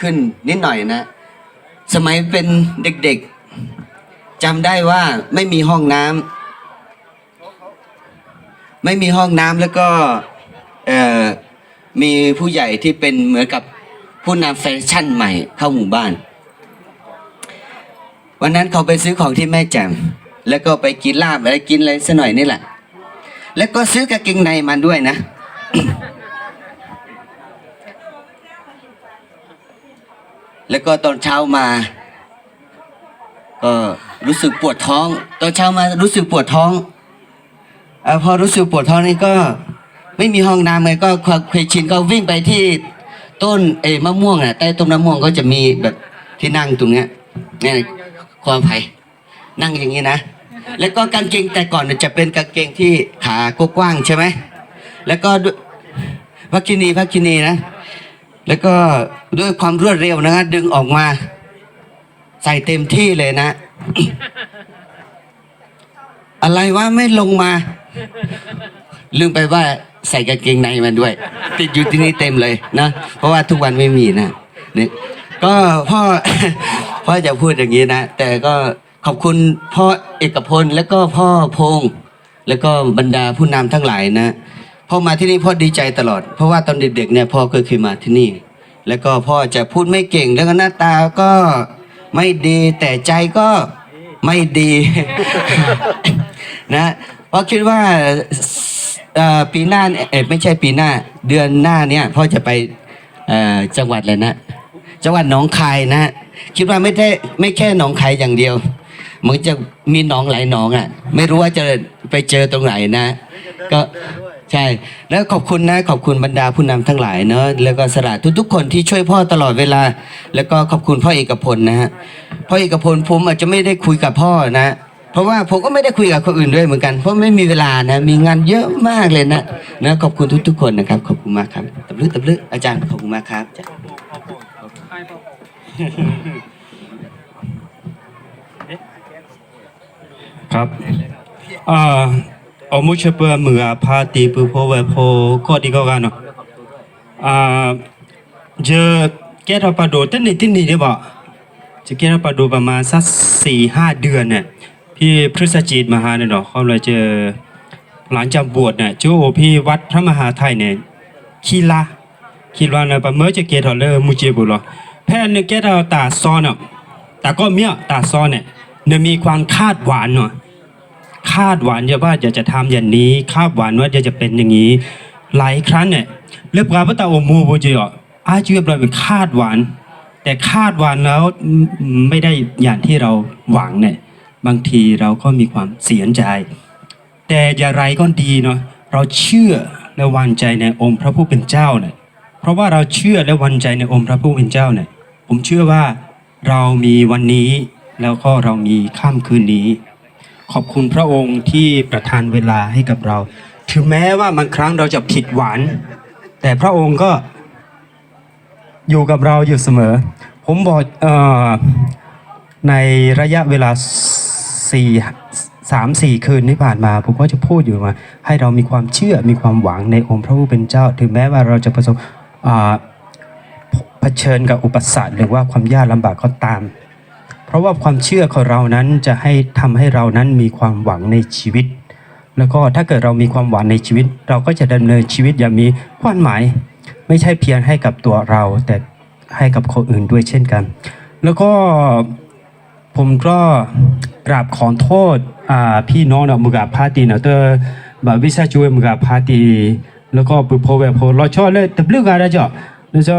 ขึ้นนิดหน่อยนะ สมัยเป็นเด็กๆจำได้ว่าไม่มีห้องน้ำไม่มีห้องน้ำแล้วก็มีผู้ใหญ่ที่เป็นเหมือนกับผู้นำแฟชั่นใหม่เข้าหมู่บ้าน วันนั้นเขาไปซื้อของที่แม่แจ่มแล้วก็ไปกินลาบอะไรกินอะไรสักหน่อยนี่แหละ แล้วก็ซื้อกางเกงในมาด้วยนะ แล้วก็ตอนเช้ามาก็รู้สึกปวดท้อง ตอนเช้ามารู้สึกปวดท้องอาพอรู้สึกปวดท้องนี่ก็ไม่มีห้องน้ำไงก็ควาเคยชินก็วิ่งไปที่ต้นเอมะม่วงอะใต้ต้นมะม่วงก็จะมีแบบที่นั่งตรงเนี้ยเนี่ยความไผ่นั่งอย่างนี้นะ แล้วก็กางเกงแต่ก่อนจะเป็นกางเกงที่ขากว้างใช่ไหมแล้วก็พักกินีพักกินีนะ แล้วก็ด้วยความรวดเร็วนะฮะดึงออกมา ใส่เต็มที่เลยนะ อะไรวะไม่ลงมา ลืมไปว่าใส่กางเกงในมาด้วย ติดอยู่ที่นี่เต็มเลยนะ เพราะว่าทุกวันไม่มีนะนี่ก็พ่อพ่อจะพูดอย่างนี้นะ แต่ก็ขอบคุณพ่อเอกพล แล้วก็พ่อพงษ์แล้วก็บรรดาผู้นำทั้งหลายนะ พ่อมาที่นี่พ่อดีใจตลอด เพราะว่าตอนเด็กๆเนี่ยพ่อก็เคยมาที่นี่ แล้วก็พ่อจะพูดไม่เก่งแล้วก็หน้าตาก็ไม่ดีแต่ใจก็ไม่ดีนะเพราะคิดว่าปีหน้าเอ่อไม่ใช่ปีหน้า เดือนหน้าเนี่ยพ่อจะไปจังหวัดเลยนะจังหวัดหนองคายนะ คิดว่าไม่ได้ไม่แค่หนองคายอย่างเดียวมันจะมีหนองหลายหนองอะ ไม่รู้ว่าจะไปเจอตรงไหนนะ ก็ ใช่ แล้วขอบคุณนะขอบคุณบรรดาผู้นำทั้งหลายเนอะแล้วก็สระทุกๆ คนที่ช่วยพ่อตลอดเวลา แล้วก็ขอบคุณพ่อเอกพลนะฮะพ่อเอกพลผมอาจจะไม่ได้คุยกับพ่อนะ เพราะว่าผมก็ไม่ได้คุยกับคนอื่นด้วยเหมือนกันเพราะไม่มีเวลานะมีงานเยอะมากเลยนะนะขอบคุณทุก ๆ คนนะครับขอบคุณมากครับตับลึกตับลึกอาจารย์ขอบคุณมากครับจ้ะครับอ่า อามุชเปอร์มือพาตีปูโพเวโพก็ดีก็กันเนาะอ่าเจอแกเราปาโดตั้งนี่ตั้งนี่ได้บ่จะแกเราปาโดประมาณสักสี่ห้าเดือนเนี่ยพี่พฤศจิตมหาเนี่ยเนาะเขาเลยเจอหลังจากบวชเนี่ยจูโอพี่วัดพระมหาไทยเนี่ยคีลาคีลาเนี่ยประเมื่อจะเกตเราเลยมุเจบุหรอแพนเนี่ยแกเราตาซ้อนอะแต่ก็เมียตาซ้อนเนี่ยเนี่ยมีความคาดหวานเนาะ คาดหวานจะว่าจะจะทำอย่างนี้ คาดหวานว่าจะจะเป็นอย่างนี้ หลายครั้งเนี่ยเรียบร้อยพระตาโอมูโบเจออาชีพเราเป็นคาดหวานแต่คาดหวานแล้วไม่ได้อย่างที่เราหวังเนี่ยบางทีเราก็มีความเสียใจ แต่อย่างไรก็ดีเนาะเราเชื่อและวางใจในองค์พระผู้เป็นเจ้าเนี่ยเพราะว่าเราเชื่อและวางใจในองค์พระผู้เป็นเจ้าเนี่ยผมเชื่อว่าเรามีวันนี้แล้วก็เรามีค่ำคืนนี้ ขอบคุณพระองค์ที่ประทานเวลาให้กับเรา ถึงแม้ว่าบางครั้งเราจะผิดหวังแต่พระองค์ก็อยู่กับเราอยู่เสมอ ผมบอกออในระยะเวลาสี่สามสี่คืนที่ผ่านมา ผมก็จะพูดอยู่ว่าให้เรามีความเชื่อมีความหวังในองค์พระผู้เป็นเจ้า ถึงแม้ว่าเราจะประสบเผชิญกับอุปสรรคหรือว่าความยากลำบากก็ตาม เพราะว่าความเชื่อของเรานั้นจะให้ทำให้เรานั้นมีความหวังในชีวิต แล้วก็ถ้าเกิดเรามีความหวังในชีวิต เราก็จะดำเนินชีวิตอย่างมีความหมาย ไม่ใช่เพียงให้กับตัวเรา แต่ให้กับคนอื่นด้วยเช่นกัน แล้วก็ผมก็กราบขอโทษพี่น้องเนาะมือกับพาตีเนาะเตอร์แบบวิชาช่วยมือกับพาตีแล้วก็ปุโพเวโพเราชอบเลยแต่เรื่องอะไรจ้ะแล้วก็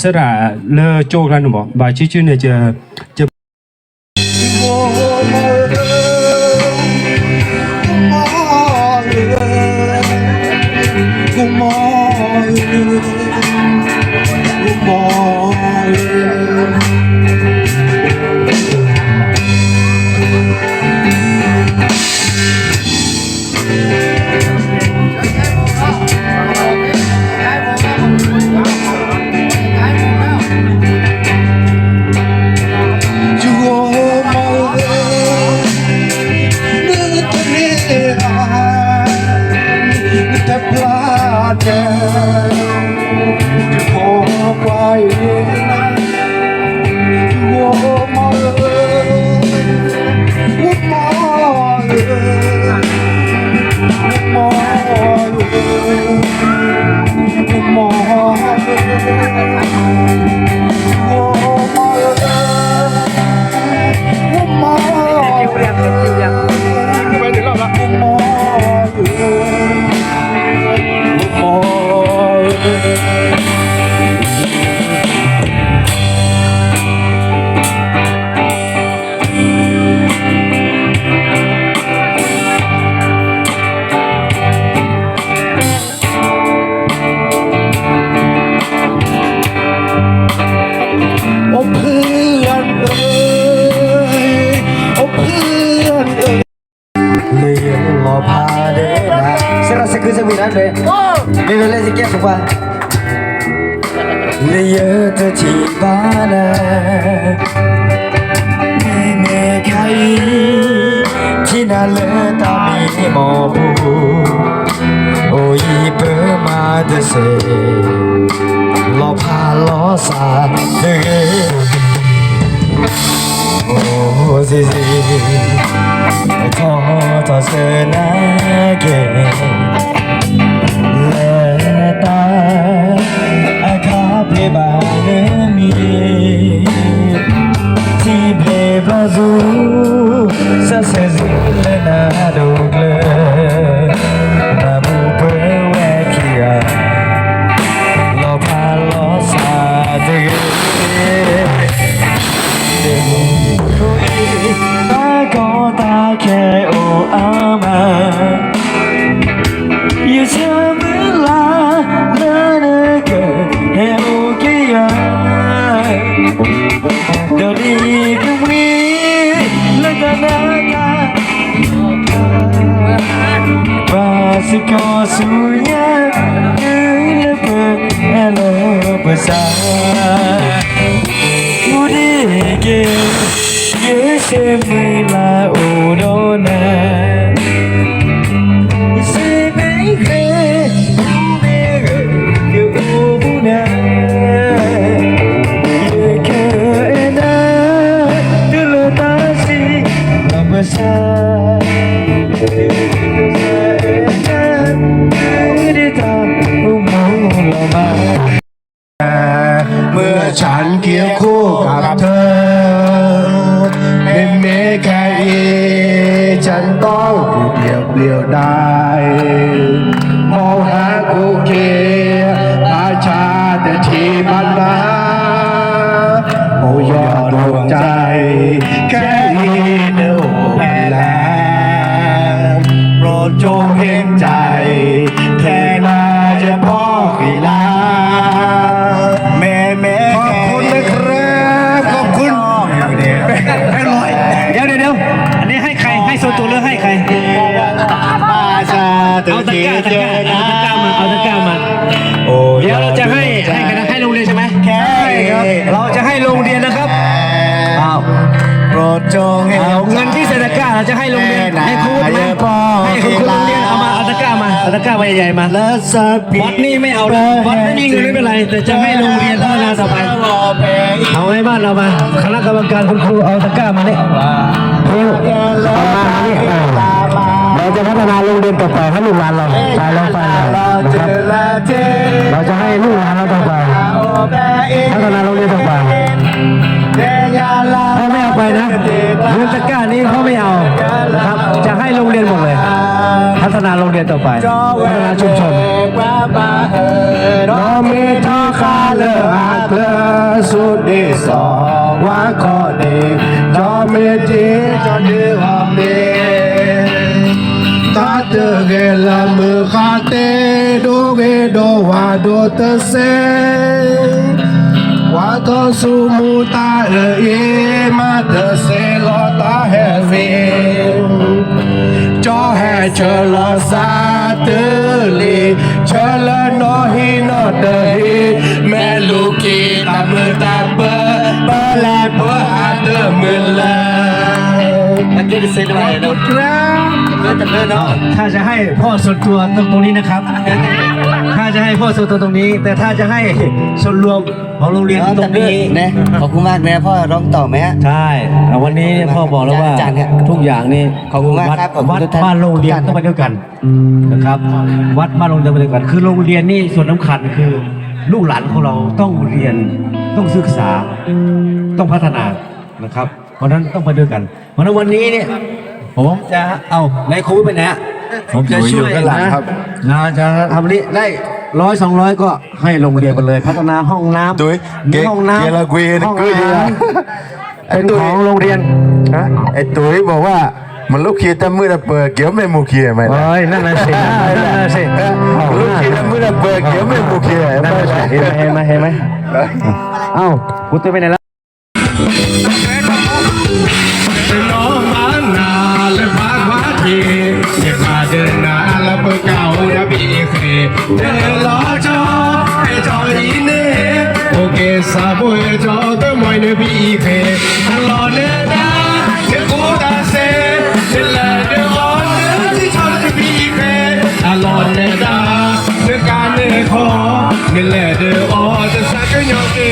สระเลโจกแล้วหนูบอกบาชื่อๆเนี่ยจะจะ เ qua Lấy nhớ ta chỉ ba nà Mẹ mẹ khai Chỉ nà lỡ ta mi mò bù Ôi bơ mà đơ sê Lo pa lo sa đơ Ô dì dì Thọ thọ sơ nà kê และ Sasa zilana do ฉันเคียงคู่ ฉันต้องเดียวเดียวได้ จงให้เอาเงินที่ใส่ตะกร้าเราจะให้โรงเรียนให้ครูใช่ไหมให้คุณครูโรงเรียนเอามาเอาตะกร้ามาเอาตะกร้าใบใหญ่ๆมาและสับวัดนี่ไม่เอานะวัดไม่มีเงินไม่เป็นไรแต่จะให้โรงเรียนพัฒนาต่อไปเอาให้บ้านเรามาคณะกรรมการคุณครูเอาตะกร้ามาเนี่ยครูเอามาเนี่ยเราจะพัฒนาโรงเรียนต่อไปให้ลูกหลานเราไปเราไปนะครับเราจะให้ลูกหลานเราต่อไป เอาไปนะเงินตะกร้านี้เขาไม่เอานะครับ จะให้โรงเรียนหมดเลย พัฒนาโรงเรียนต่อไป พัฒนาชุมชนน้องมีท่อคาเลออาเคลอสุดดีสอว่าขอดีจอมีจีจอดีหอมดีตาเตเกลมือคาเตดูเกโดวาโดเตเซ Quando su muta e mata se lo ta heavy cho hè chờ lo xa tư li chờ lo nó hi nó đờ hi mẹ lu ki ta mơ ta bơ bơ la bơ a tơ mơ la นักเรียนเซ็นอะไรเนาะครับเลิศจังเลถ้าจะให้พ่อส่วนตัวตรงตรงนี้นะครับ ถ้าจะให้พ่อส่วนตัวตรงนี้ แต่ถ้าจะให้ส่วนรวม ของโรงเรียนตรงนี้นะขอบคุณมากนะพ่อร้องต่อไหมฮะ ใช่แต่วันนี้พ่อบอกแล้วว่าอาจารย์ครับทุกอย่างนี่ขอบคุณมากครับขอบคุณวัดทุกท่าน บ้านโรงเรียนทุกท่านต้องไปด้วยกันนะครับ วัดบ้านโรงเรียนต้องไปด้วยกัน คือโรงเรียนนี่ส่วนสำคัญคือ ลูกหลานของเราต้องเรียนต้องศึกษาต้องพัฒนานะครับ เพราะฉะนั้นต้องไปด้วยกัน เพราะฉะนั้นวันนี้เนี่ยผมจะเอาในครูไปไหนฮะผมจะช่วยอยู่ข้างหลังนะครับ นะจะทำนี้ได้ ร้อยสองร้อยก็ให้โรงเรียนไปเลย พัฒนาห้องน้ำตุ้ยมีเก๊กห้องน้ำเกลาเกวียนห้องกุ้ยอาดีหารละเป็นของโรงเรียน ฮะไอ้ตุ้ยบอกว่ามันลูกเคียแต่มือละเปิดเกี่ยวไม่มูเคียไหมล่ะเอ้ย นั่นน่ะสิ นั่นน่ะสิลูกเคียแต่มือละเปิดเกี่ยวไม่มูเคียนั่นน่ะสิเห็นไหมเห็นไหมเห็นไหมเอ้ากูตัวไปไหนแล้วน้องบ้านนาและพากว่าทีเสียมาเดินนาและเปิดเก่า ওকে সাবয়ে যত মনে বিখে লনে না যে কোদ আছে লনে অনে চল বিখে লনে না যে কানে খো মিলে দে অ যে সাকে নকে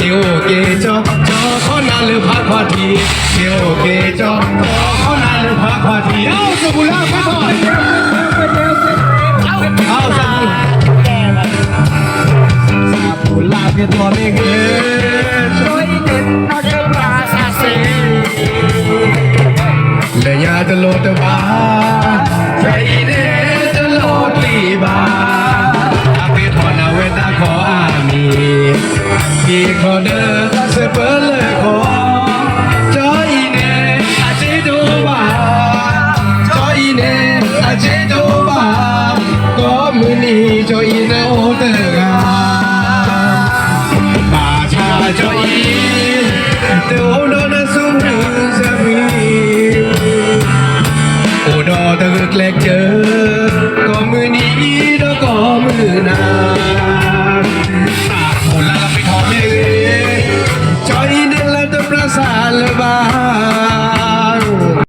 丢给着，着可难了怕垮地，丢给着，着可难了怕垮地，要是不让怕垮地，好啥？啥不拉别多没个，多一点那个把啥谁？人家的路的吧，谁？Di kau deras sebelahku